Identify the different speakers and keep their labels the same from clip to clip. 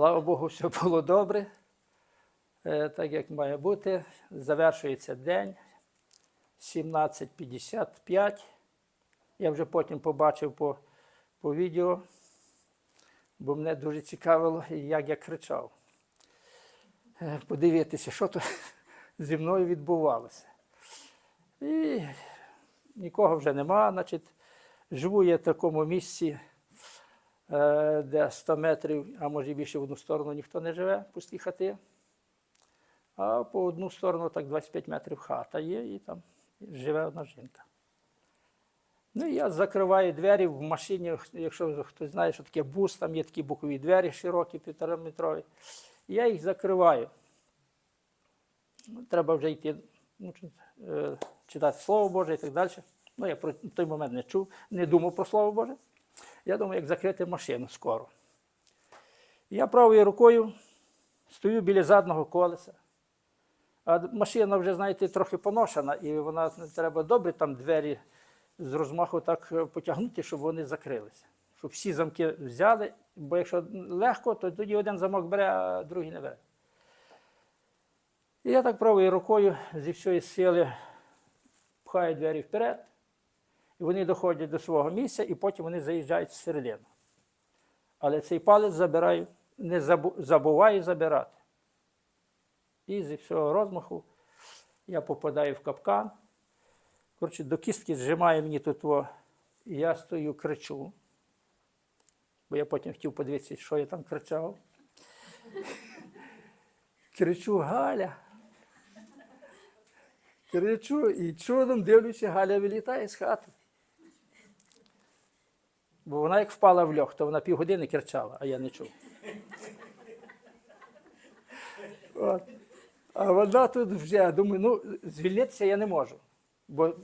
Speaker 1: Слава Богу, все було добре, е, так як має бути. Завершується день 17.55. Я вже потім побачив по, по відео, бо мене дуже цікавило, як я кричав. Е, Подивитися, що тут зі мною відбувалося. І нікого вже нема, значить, живу я в такому місці, де 100 метрів, а може більше в одну сторону ніхто не живе, пусті хати. А по одну сторону так 25 метрів хата є, і там живе одна жінка. Ну і я закриваю двері в машині, якщо хтось знає, що таке бус, там є такі бокові двері широкі, півтораметрові. Я їх закриваю. Треба вже йти ну, е, читати Слово Боже і так далі. Ну, я про той момент не чув, не думав про Слово Боже. Я думаю, як закрити машину скоро. Я правою рукою стою біля задного колеса. А машина вже, знаєте, трохи поношена, і вона треба добре там двері з розмаху так е, потягнути, щоб вони закрилися. Щоб всі замки взяли, бо якщо легко, то тоді один замок бере, а другий не бере. І я так правою рукою зі всієї сили пхаю двері вперед, і вони доходять до свого місця, і потім вони заїжджають всередину. Але цей палець забираю, не забу- забуваю забирати. І зі всього розмаху я попадаю в капкан. Коротше, до кістки зжимає мені тут, о, і я стою, кричу. Бо я потім хотів подивитися, що я там кричав. Кричу Галя. Кричу і чудом дивлюся, Галя вилітає з хати. Бо вона як впала в льох, то вона півгодини кричала, а я не чув. От. А вона тут вже, думаю, ну, звільнитися я не можу. Бо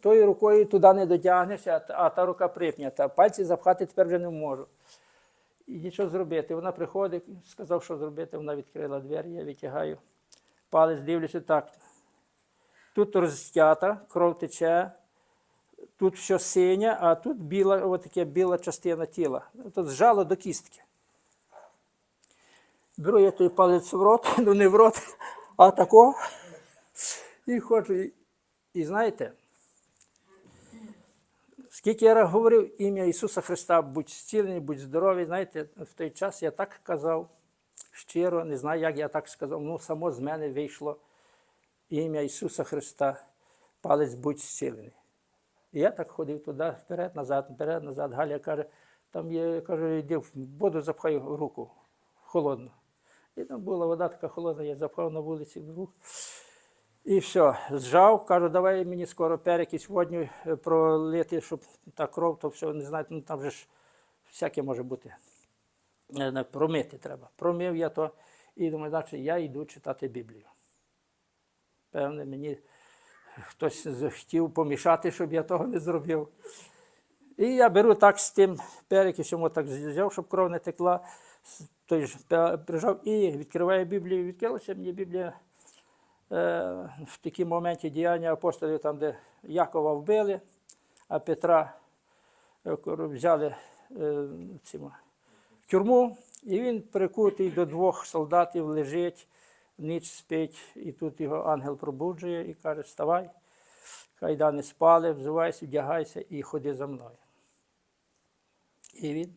Speaker 1: тою рукою туди не дотягнешся, а та- рука припнята. Пальці запхати тепер вже не можу. І нічого зробити. Вона приходить, сказав, що зробити. Вона відкрила двері, я витягаю. Палець дивлюся так. Тут розтята, кров тече, тут все синє, а тут біла, отаке біла частина тіла. Тут зжало до кістки. Беру я той палець в рот, ну не в рот, а тако. І хочу. І, знаєте, скільки я говорив ім'я Ісуса Христа, будь зцілений, будь здоровий, знаєте, в той час я так казав щиро, не знаю, як я так сказав, ну само з мене вийшло ім'я Ісуса Христа, палець будь зцілений. І я так ходив туди, вперед, назад, вперед, назад. Галя каже, там є, я кажу, йди в воду запхай руку холодну. І там була вода така холодна, я запхав на вулиці в рух. І все, зжав, кажу, давай мені скоро перекись водню е, пролити, щоб та кров, то все, не знаю, ну там же ж всяке може бути. Е, Промити треба. Промив я то і думаю, значить, я йду читати Біблію. Певне, мені хтось захотів помішати, щоб я того не зробив. І я беру так з тим перекисом, отак взяв, щоб кров не текла, той ж прижав і відкриваю Біблію. Відкрилася мені Біблія е, в такій моменті діяння апостолів, там, де Якова вбили, а Петра е, взяли е, цим, в тюрму, і він прикутий до двох солдатів лежить, ніч спить, і тут його ангел пробуджує і каже: Вставай, кайдани спали, взувайся, вдягайся і ходи за мною. І він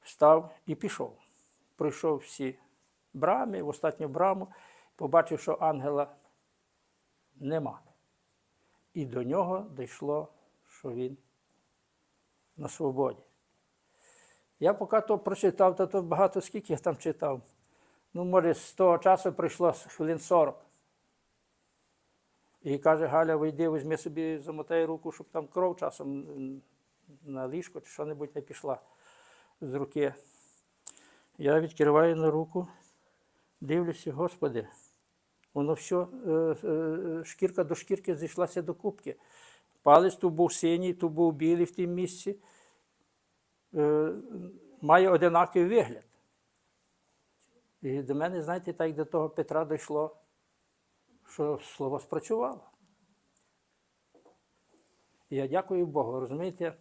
Speaker 1: встав і пішов. Пройшов всі брами, в останню браму, побачив, що ангела нема. І до нього дійшло, що він на свободі. Я поки то прочитав, то, то багато скільки я там читав. Ну, може, з того часу пройшло хвилин 40. І каже, Галя, вийди, візьми собі, замотай руку, щоб там кров часом на ліжко чи що-небудь не пішла з руки. Я відкриваю на руку, дивлюся, Господи, воно все, е, шкірка до шкірки зійшлася до кубки. Палець тут був синій, тут був білий в тім місці. Е, має одинаковий вигляд. І до мене, знаєте, так як до того Петра дійшло, що слово спрацювало. І я дякую Богу, розумієте?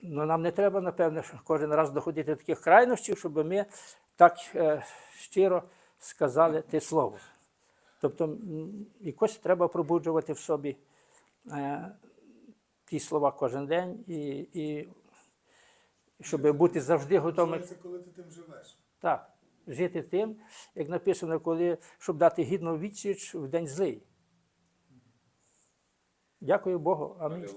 Speaker 1: Ну, нам не треба, напевно, що кожен раз доходити до таких крайнощів, щоб ми так е, щиро сказали те слово. Тобто якось треба пробуджувати в собі е, ті слова кожен день, і, і щоб бути завжди готовим.
Speaker 2: Це коли ти тим живеш.
Speaker 1: Так, жити тим, як написано, коли, щоб дати гідну відсіч в день злий. Дякую Богу. Амінь.